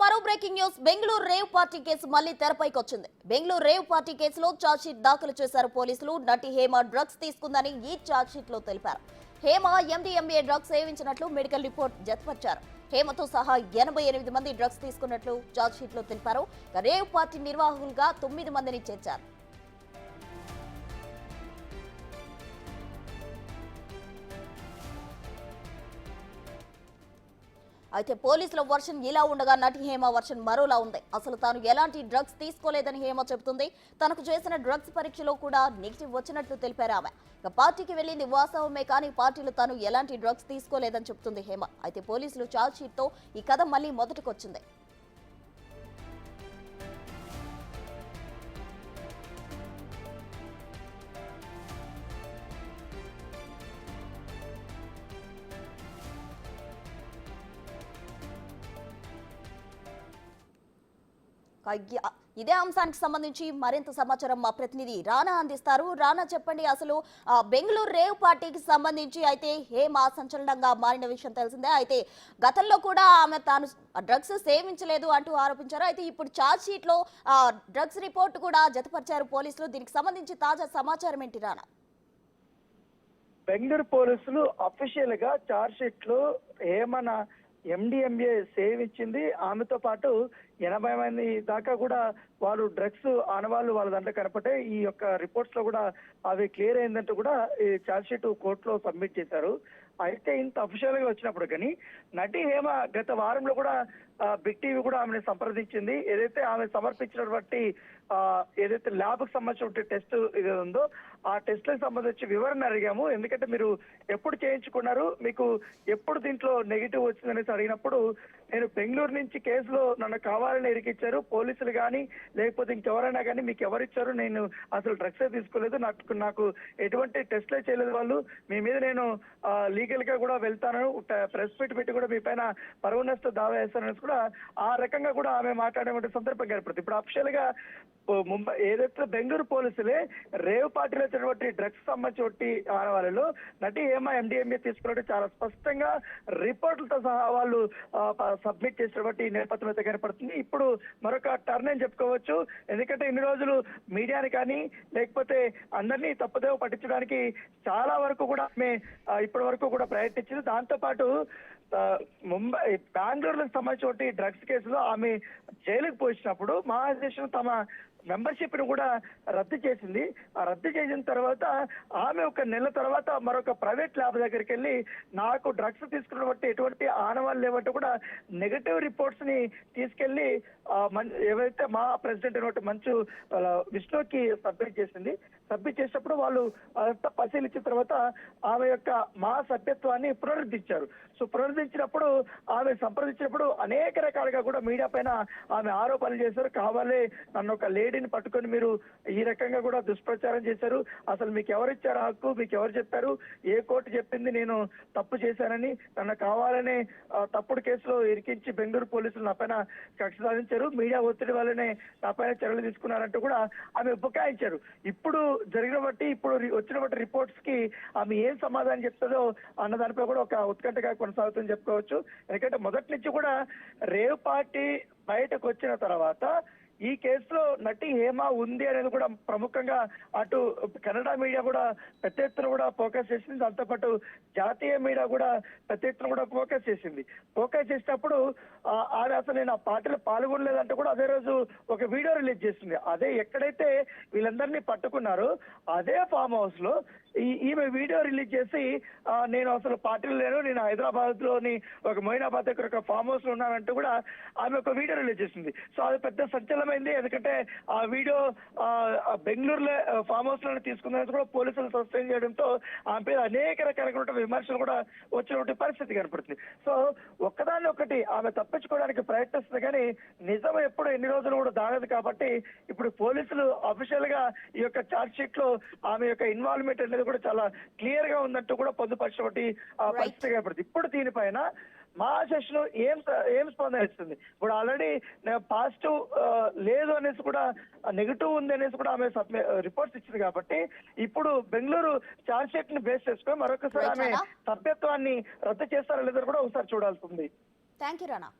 మరో breaking news. Bengaluru rave party case మళ్ళీ తెరపైకి వచ్చింది బెంగళూరు రేవ్ పార్టీ కేసులో ఛార్జ్షీట్ దాఖలు చేశారు పోలీసులు. నటి హేమ డ్రగ్స్ తీసుకుందని ఈ చార్జ్షీట్లో తెలిపారు. హేమ ఎండిఎంఏ డ్రగ్స్ సేవించినట్లు మెడికల్ రిపోర్ట్ జతపరిచారు. హేమతో సహా ఎనభై ఎనిమిది మంది డ్రగ్స్ తీసుకున్నట్లు ఛార్జ్షీట్లో తెలిపారు రేవ్ పార్టీ నిర్వాహకులుగా తొమ్మిది మందిని చేర్చారు. అయితే పోలీసుల వర్షన్ ఇలా ఉండగా నటి హేమ వర్షన్ మరోలా ఉంది. అసలు తాను ఎలాంటి డ్రగ్స్ తీసుకోలేదని హేమ చెబుతుంది. తనకు చేసిన డ్రగ్స్ పరీక్షలో కూడా నెగిటివ్ వచ్చినట్లు తెలిపారు ఆమె. ఇక పార్టీకి వెళ్ళింది వాస్తవమే కానీ పార్టీలో తాను ఎలాంటి డ్రగ్స్ తీసుకోలేదని చెబుతుంది హేమ. అయితే పోలీసులు ఛార్జ్తో ఈ కథ మళ్ళీ మొదటికొచ్చింది. ఇదే అంశానికి సంబంధించి మరింత సమాచారం మా ప్రతినిధి రానా అందిస్తారు. రానా చెప్పండి అసలు ఆ, బెంగళూరు రేవ్ పార్టీకి సంబంధించి అయితే హేమ సంచలనంగా మారిన విషయం తెలిసిందే. అయితే గతంలో కూడా ఆమె తాను డ్రగ్స్ సేవించలేదు అంటూ ఆరోపించారు. అయితే ఇప్పుడు ఛార్జ్ షీట్లో డ్రగ్స్ రిపోర్ట్ కూడా జతపరిచారు పోలీసులు. దీనికి సంబంధించి తాజా సమాచారం ఏంటి రానా? బెంగళూరు పోలీసులు అఫీషియల్గా ఛార్జ్ షీట్లో ఏమన్న ఎండిఎంఏ సేవ్ ఇచ్చింది ఆమెతో పాటు ఎనభై మంది దాకా కూడా వాళ్ళు డ్రగ్స్ ఆనవాళ్ళు వాళ్ళ దాంట్లో కనపడ్డాయి. ఈ యొక్క రిపోర్ట్స్లో కూడా అవి క్లియర్ అయిందంటూ కూడా ఈ షీట్ కోర్టులో సబ్మిట్ చేశారు. అయితే ఇంత అఫీషియల్గా వచ్చినప్పుడు కానీ నటి హేమ గత వారంలో కూడా బిగ్ టీవీ కూడా ఆమెను సంప్రదించింది. ఏదైతే ఆమె సమర్పించినటువంటి ఏదైతే ల్యాబ్కు సంబంధించిన టెస్ట్ ఇది ఉందో ఆ టెస్ట్లకు సంబంధించి వివరణ అడిగాము. ఎందుకంటే మీరు ఎప్పుడు చేయించుకున్నారు మీకు ఎప్పుడు దీంట్లో నెగిటివ్ వచ్చిందనేసి అడిగినప్పుడు నేను బెంగళూరు నుంచి కేసులో నన్ను కావాలని ఇరికిచ్చారు పోలీసులు కానీ లేకపోతే ఇంకెవరైనా కానీ మీకు ఎవరిచ్చారు నేను అసలు డ్రగ్స్ తీసుకోలేదు నాకు నాకు ఎటువంటి టెస్ట్లే చేయలేదు వాళ్ళు. మీ మీద నేను లీగల్గా కూడా వెళ్తాను ప్రెస్ మీట్ పెట్టి కూడా మీ పైన పరువు నష్ట దావా వేస్తానని కూడా ఆ రకంగా కూడా ఆమె మాట్లాడేటువంటి సందర్భం ఏర్పడుతుంది ఇప్పుడు అఫిషియల్గా ముంబై ఏదైతే బెంగళూరు పోలీసులే రేవ్ పార్టీలో సంబంధించినటువంటి డ్రగ్స్ సంబంధించి ఆడవాళ్ళు నటి ఏమా ఎండిఎంఏ తీసుకున్నట్టు చాలా స్పష్టంగా రిపోర్టులతో సహా వాళ్ళు సబ్మిట్ చేసినటువంటి నేపథ్యం అయితే కనపడుతుంది. ఇప్పుడు మరొక టర్న్ అని చెప్పుకోవచ్చు. ఎందుకంటే ఇన్ని రోజులు మీడియాని కానీ లేకపోతే అందరినీ తప్పుదేవ పట్టించడానికి చాలా వరకు కూడా ఆమె ఇప్పటి వరకు కూడా ప్రయత్నించింది. దాంతో పాటు ముంబై బెంగళూరులకు సంబంధించిన డ్రగ్స్ కేసులో ఆమె జైలుకు పోసినప్పుడు మహాదేశం తమ మెంబర్షిప్ను కూడా రద్దు చేసింది. ఆ రద్దు చేసిన తర్వాత ఆమె ఒక నెల తర్వాత మరొక ప్రైవేట్ ల్యాబ్ దగ్గరికి వెళ్ళి నాకు డ్రగ్స్ తీసుకున్న బట్టి ఎటువంటి ఆనవాళ్ళు లేవంటే కూడా నెగటివ్ రిపోర్ట్స్ని తీసుకెళ్ళి ఆ, మన్- ఏవైతే మా ప్రెసిడెంట్ అయినటువంటి మంచు విష్ణుకి సబ్మిట్ చేసింది. సభ్య చేసినప్పుడు వాళ్ళు అదంతా పరిశీలించిన తర్వాత ఆమె యొక్క మా సభ్యత్వాన్ని పునరుద్ధరించారు సో పునరుద్ధరించినప్పుడు ఆమె సంప్రదించినప్పుడు అనేక రకాలుగా కూడా మీడియా పైన ఆమె ఆరోపణలు చేశారు. కావాలే నన్ను ఒక లేడీని పట్టుకొని మీరు ఈ రకంగా కూడా దుష్ప్రచారం చేశారు. అసలు మీకు ఎవరు ఇచ్చారు హక్కు? మీకు ఎవరు చెప్పారు? ఏ కోర్టు చెప్పింది నేను తప్పు చేశానని? నన్ను కావాలనే తప్పుడు కేసులో ఇరికించి బెంగళూరు పోలీసులు నా పైన కక్ష సాధించారు. మీడియా ఒత్తిడి వల్లనే నా పైన చర్యలు తీసుకున్నారంటూ కూడా ఆమె బుకాయించారు. ఇప్పుడు జరిగిన బట్టి ఇప్పుడు రి- వచ్చిన బట్టి రిపోర్ట్స్కి ఆమె ఏం సమాధానం చెప్తుందో అన్న దానిపై కూడా ఒక ఉత్కంఠగా కొనసాగుతుందని చెప్పుకోవచ్చు. ఎందుకంటే మొదటి నుంచి కూడా రేవ్ పార్టీ బయటకు వచ్చిన తర్వాత ఈ కేసులో నటి హేమ ఉంది అనేది కూడా ప్రముఖంగా అటు కన్నడ మీడియా కూడా పెద్ద ఎత్తున కూడా ఫోకస్ చేసింది. దాంతోపాటు జాతీయ మీడియా కూడా పెద్ద ఎత్తున కూడా ఫోకస్ చేసింది. ఫోకస్ చేసినప్పుడు ఆ, ఆమె అసలు నేను ఆ పార్టీలో పాల్గొనలేదంటే కూడా అదే రోజు ఒక వీడియో రిలీజ్ చేసింది అదే ఎక్కడైతే వీళ్ళందరినీ పట్టుకున్నారో అదే ఫామ్ హౌస్లో ఈ ఈమె వీడియో రిలీజ్ చేసి నేను అసలు పార్టీలో లేను నేను హైదరాబాద్లోని ఒక మొయినాబాద్ దగ్గర ఒక ఫామ్ హౌస్లో ఉన్నానంటూ కూడా ఆమె ఒక వీడియో రిలీజ్ చేసింది. సో అది పెద్ద సంచలనమైంది ఎందుకంటే ఆ వీడియో బెంగళూరులో ఫామ్ హౌస్లోనే తీసుకుందని కూడా పోలీసులు సస్పెండ్ చేయడంతో ఆమె మీద అనేక రకాలైన విమర్శలు కూడా వచ్చినటువంటి పరిస్థితి కనపడుతుంది. సో ఒక్కదాన్ని ఒకటి ఆమె తప్పించుకోవడానికి ప్రయత్నిస్తుంది కానీ నిజం ఎప్పుడు ఎన్ని రోజులు కూడా దాగదు కాబట్టి ఇప్పుడు పోలీసులు అఫీషియల్గా ఈ యొక్క ఛార్జ్ షీట్లో ఆమె యొక్క ఇన్వాల్వ్మెంట్ అనేది కూడా చాలా క్లియర్గా ఉందంటూ కూడా పొందుపరిచినటువంటి. పరిస్థితి కనపడుతుంది. ఇప్పుడు దీనిపైన మా సెషన్ ఏం ఏం స్పందన ఇస్తుంది? ఇప్పుడు ఆల్రెడీ పాజిటివ్ లేదు అనేసి కూడా నెగిటివ్ ఉంది అనేసి కూడా ఆమె రిపోర్ట్స్ ఇచ్చింది కాబట్టి ఇప్పుడు బెంగళూరు ఛార్జ్ షీట్ని బేస్ చేసుకొని మరొకసారి ఆమె. సభ్యత్వాన్ని రద్దు చేస్తారా లేదో కూడా ఒకసారి చూడాల్సి ఉంది. Thank you Rana